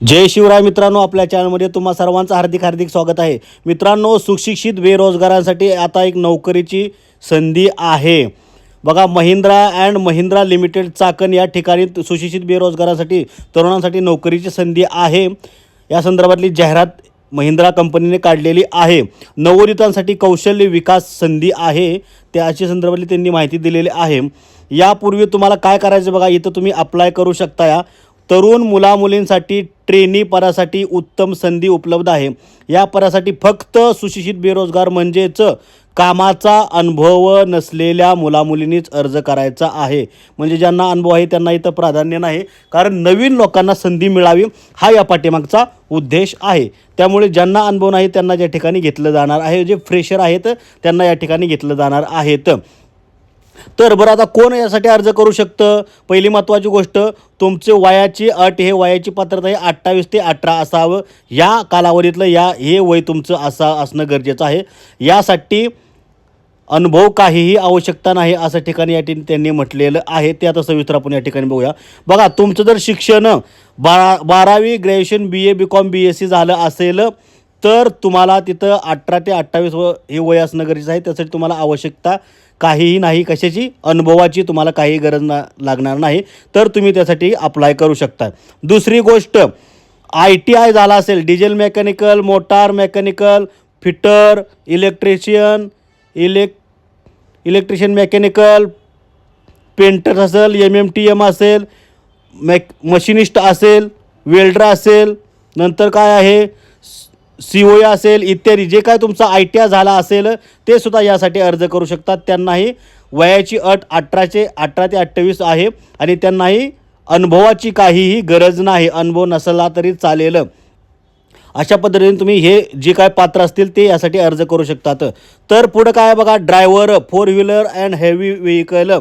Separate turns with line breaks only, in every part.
जय शिवराय मित्रांनो आपल्या चॅनलमध्ये तुम्हा सर्वांचं हार्दिक हार्दिक स्वागत आहे. मित्रांनो सुशिक्षित बेरोजगारांसाठी आता एक नोकरीची संधी आहे. बघा महिंद्रा अँड महिंद्रा लिमिटेड चाकण या ठिकाणी सुशिक्षित बेरोजगारांसाठी तरुणांसाठी नोकरीची संधी आहे. या संदर्भातली जाहिरात महिंद्रा कंपनीने काढलेली आहे. नवोदितांसाठी कौशल्य विकास संधी आहे. त्याची संदर्भातली त्यांनी माहिती दिलेली आहे. यापूर्वी तुम्हाला काय करायचं बघा इथं तुम्ही अप्लाय करू शकता या तरुण मुलामुलींसाठी ट्रेनी पदासाठी उत्तम संधी उपलब्ध आहे. या पदासाठी फक्त सुशिक्षित बेरोजगार म्हणजेच कामाचा अनुभव नसलेल्या मुलामुलींनीच अर्ज करायचा आहे. म्हणजे ज्यांना अनुभव आहे त्यांना इथं प्राधान्य नाही. कारण नवीन लोकांना संधी मिळावी हा या पाठीमागचा उद्देश आहे. त्यामुळे ज्यांना अनुभव नाही त्यांना ज्या ठिकाणी घेतलं जाणार आहे जे फ्रेशर आहेत त्यांना या ठिकाणी घेतलं जाणार आहेत. तर बरं आता कोण यासाठी अर्ज करू शकतं? पहिली महत्त्वाची गोष्ट तुमचे वयाची अट हे वयाची पात्रता हे अठ्ठावीस ते अठरा असावं. या कालावधीतलं या हे वय तुमचं असा असणं गरजेचं आहे. यासाठी अनुभव काहीही आवश्यकता नाही असं ठिकाणी या ठिकाणी त्यांनी म्हटलेलं आहे. ते आता सविस्तर आपण या ठिकाणी बघूया. बघा तुमचं जर शिक्षण बारा बारावी graduation B A B com B S C झालं असेल तर तुम्हाला तिथं अठरा ते अठ्ठावीस व हे वय असणं गरजेचं आहे. त्यासाठी तुम्हाला आवश्यकता काहीही नाही कशाची? अनुभवाची तुम्हाला काही गरज ना लागणार नाही तर तुम्ही त्यासाठी अप्लाय करू शकता. दुसरी गोष्ट आय टी आय झाला असेल diesel mechanical motor mechanical fitter electrician elec electrician mechanical painter असेल एम एम टी एम असेल मॅक मशिनिस्ट असेल वेल्डर असेल नंतर काय आहे? सी ओ असेल इत्यादी जे काय तुमचा आय टी आय झाला असेल ते सुद्धा यासाठी अर्ज करू शकतात. त्यांनाही वयाची अट अठराचे अठरा ते अठ्ठावीस आहे आणि त्यांनाही अनुभवाची काहीही गरज नाही अनुभव नसला तरी चालेल. अशा पद्धतीने तुम्ही हे जे काय पात्र असतील ते यासाठी अर्ज करू शकतात. तर पुढं काय बघा driver four wheeler and heavy vehicle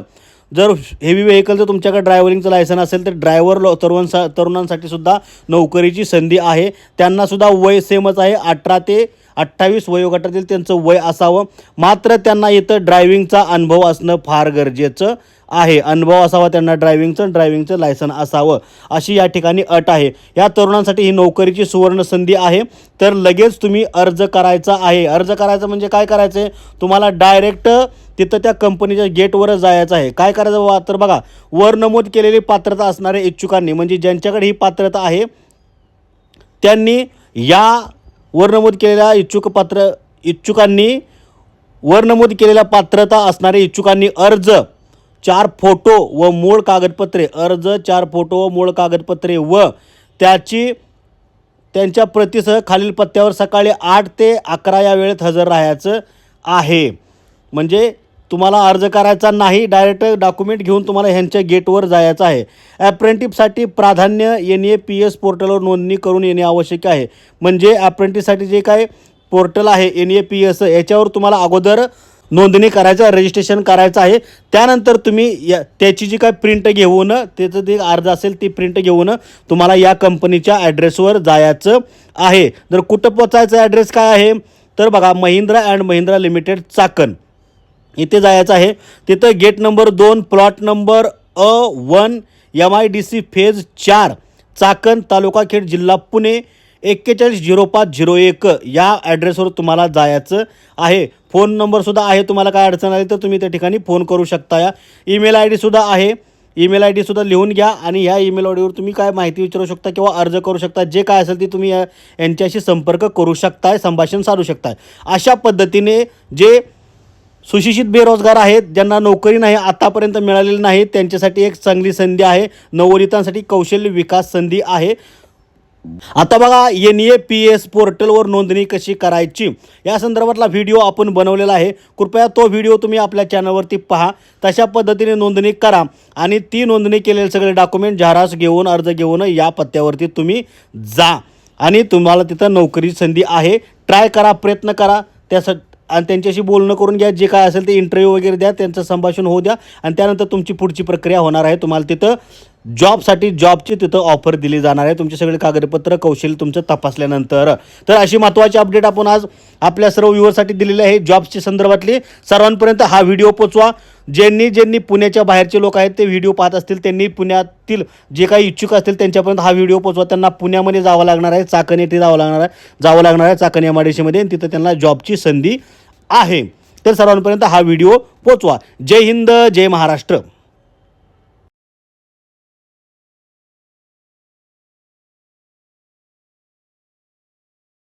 जर हेवी व्हेकल जर तुमच्याकडे ड्रायव्हरिंगचं लायसन असेल तर ड्रायव्हर लो तरुणांसा तरुणांसाठी सुद्धा नोकरीची संधी आहे. त्यांना सुद्धा वय सेमच आहे. अठरा ते अठ्ठावीस वयोगटातील त्यांचं वय असावं. मात्र त्यांना इथं ड्रायव्हिंगचा अनुभव असणं फार गरजेचं आहे. अनुभव असावा त्यांना ड्रायव्हिंगचं ड्रायव्हिंगचं लायसन असावं. अशी या ठिकाणी अट आहे. या तरुणांसाठी ही नोकरीची सुवर्ण संधी आहे. तर लगेच तुम्ही अर्ज करायचा आहे. अर्ज करायचा म्हणजे काय करायचं आहे? तुम्हाला डायरेक्ट तिथं त्या कंपनीच्या गेटवरच जायचं आहे. काय करायचं बाबा? तर बघा वर नमूद केलेली पात्रता असणाऱ्या इच्छुकांनी म्हणजे ज्यांच्याकडे ही पात्रता आहे त्यांनी या वर नमूद केलेल्या इच्छुक पात्र इच्छुकांनी वर नमूद केलेल्या पात्रता असणारे इच्छुकांनी अर्ज चार फोटो व मूळ कागदपत्रे अर्ज चार फोटो व मूळ कागदपत्रे व त्याची त्यांच्या प्रतीसह खालील पत्त्यावर सकाळी आठ ते अकरा या वेळेत हजर राहायचं आहे. म्हणजे तुम्हाला अर्ज करायचा नाही डायरेक्ट डॉक्युमेंट घेऊन तुम्हाला ह्यांच्या गेटवर जायचं आहे. ॲप्रेंटिपसाठी प्राधान्य एन ए पी एस पोर्टलवर नोंदणी करून येणे आवश्यक आहे. म्हणजे ॲप्रेंटिससाठी जे काय पोर्टल आहे एन ए पी एस याच्यावर तुम्हाला अगोदर नोंदणी करायचं रजिस्ट्रेशन करायचं आहे. त्यानंतर तुम्ही या त्याची जी काय प्रिंट घेऊन त्याचं जे अर्ज असेल ती प्रिंट घेऊन तुम्हाला या कंपनीच्या ॲड्रेसवर जायचं आहे. जर कुठं पोचायचं ॲड्रेस काय आहे? तर बघा महिंद्रा अँड महिंद्रा लिमिटेड चाकण. इथे जायचं आहे. तिथं गेट नंबर दोन plot number A one M I D C phase चार चाकण तालुका खेड जिल्हा पुणे एक्केचाळीस झिरो पाच झिरो एक या ॲड्रेसवर तुम्हाला जायचं आहे. फोन नंबरसुद्धा आहे. तुम्हाला काय अडचण आली तर तुम्ही त्या ठिकाणी फोन करू शकता. या ईमेल आय डीसुद्धा आहे. ईमेल आय डीसुद्धा लिहून घ्या आणि ह्या ईमेल आय डीवर तुम्ही काय माहिती विचारू शकता किंवा अर्ज करू शकता. जे काय असेल ते तुम्ही या- यांच्याशी संपर्क करू शकताय संभाषण साधू शकताय. अशा पद्धतीने जे सुशिक्षित बेरोजगार आहेत ज्यांना नोकरी नाही आतापर्यंत मिळालेली नाही त्यांच्यासाठी एक चांगली संधी आहे. नवोदितांसाठी कौशल्य विकास संधी आहे. आता बघा एन ए पी एस पोर्टलवर नोंदणी कशी करायची? या संदर्भातला व्हिडिओ आपण बनवलेला आहे. कृपया तो व्हिडिओ तुम्ही आपल्या चॅनलवरती पहा. तशा पद्धतीने नोंदणी करा आणि ती नोंदणी केलेले सगळे डॉक्युमेंट झारास घेऊन अर्ज घेऊन या पत्त्यावरती तुम्ही जा. आणि तुम्हाला तिथं नोकरी संधी आहे. ट्राय करा प्रयत्न करा. त्यासाठी आणि त्यांच्याशी बोलणं करून घ्या. जे काय असेल ते इंटरव्ह्यू वगैरे द्या. त्यांचं संभाषण होऊ द्या. आणि त्यानंतर तुमची पुढची प्रक्रिया होणार आहे. तुम्हाला तिथं जॉबसाठी जॉबची तिथं ऑफर दिली जाणार आहे. तुमचे सगळे कागदपत्र कौशल्य तुमचं तपासल्यानंतर. तर अशी महत्त्वाची अपडेट आपण आज आपल्या सर्व व्ह्युअरसाठी दिलेली आहे. जॉब्सची संदर्भातली सर्वांपर्यंत हा व्हिडिओ पोचवा ज्यांनी ज्यांनी पुण्याच्या बाहेरचे लोक आहेत ते व्हिडिओ पाहत असतील त्यांनी पुण्यातील जे काही इच्छुक असतील त्यांच्यापर्यंत हा व्हिडिओ पोचवा त्यांना पुण्यामध्ये जावं लागणार आहे चाकण येथे जावं लागणार आहे जावं लागणार आहे चाकण एम आय आणि तिथं त्यांना जॉबची संधी आहे. तर सर्वांपर्यंत हा व्हिडिओ पोचवा जय हिंद जय महाराष्ट्र.